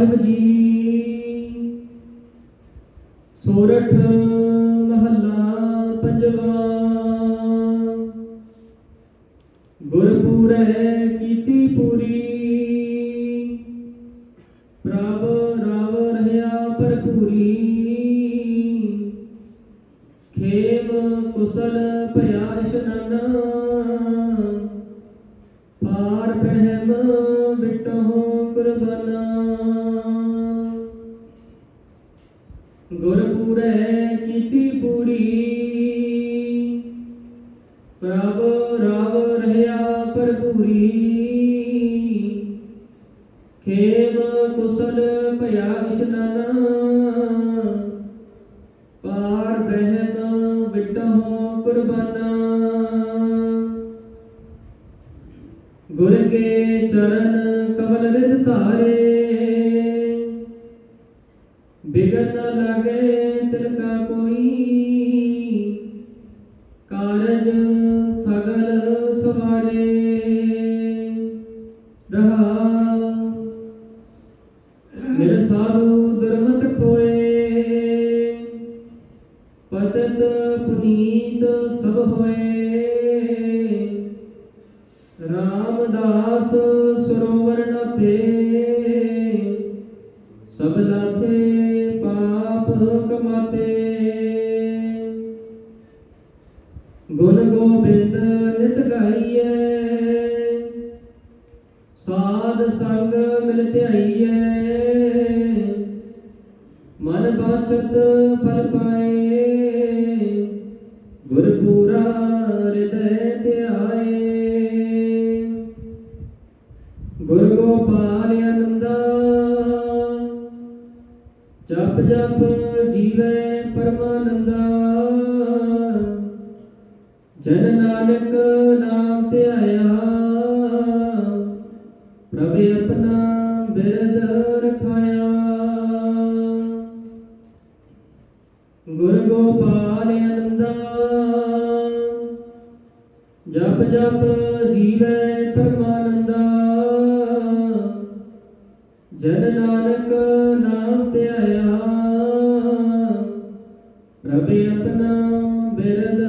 ਸਾਹਿਬ ਜੀ। ਸੋਰਠ ਮਹੱਲਾ ਪੰਜਵਾ। ਗੁਰਪੂਰੈ ਕੀਤੀ ਪੂਰੀ। ਪ੍ਰਭ ਰਵ ਰਹਾ ਭਰਪੂਰੀ। ਖੇਮ ਕੁਸਲ ਭਇਆ ਇਸ਼ਨਾਨਾ ਪਾਰ ਬ੍ਰਹਮ ਵਿਟਹੁ ਕੁਰਬਾਨਾ। ਪੂਰੀ ਪ੍ਰਭ ਰਵ ਰਹਾ ਭਰਪੂਰੀ। ਖੇਮ ਕੁਸਲ ਭਇਆ ਇਸ਼ਨਾਨਾ ਪਾਰ ਬ੍ਰਹਮ ਵਿਟਹੁ ਕੁਰਬਾਨਾ। ਗੁਰ ਕੇ ਚਰਨ ਕਮਲ ਰਿਧ ਧਾਰੇ। ਬਿਗਨ ਨ ਲਾਗੇ ਕਾ ਕੋਈ। ਕਾਰਜ ਸਗਲ ਸਵਾਰੇ। ਰਹਾ। ਮੇਰੇ ਸਾਧੂ ਦਰਮਤ ਕੋਏ ਪਤਤ ਪੁਨੀਤ ਸਭ ਹੋਏ। ਪਾਪ ਗੁਣ ਗੋਬਿੰਦ ਨਿਤ ਗਾਈਐ। ਸਾਧ ਸੰਗ ਮਿਲ ਧਿਆਈਐ। ਮਨ ਬਾਛਤ ਫਲ ਪਾਏ ਜਪ ਜਪ ਜੀਵੈ ਪਰਮਾਨੰਦਾ। ਜਨ ਨਾਨਕ ਨਾਮ ਧਿਆਇਆ ਪ੍ਰਭ ਆਪਣਾ ਬਿਰਦ ਰਖਾਇਆ। ਗੁਰ ਗੋਪਾਲ ਆਨੰਦਾ ਜਪ ਜਪ ਜੀਵੈ ਪਰਮਾਨੰਦਾ। ਜਨ ਨਾਨਕ ਬਿਰਦ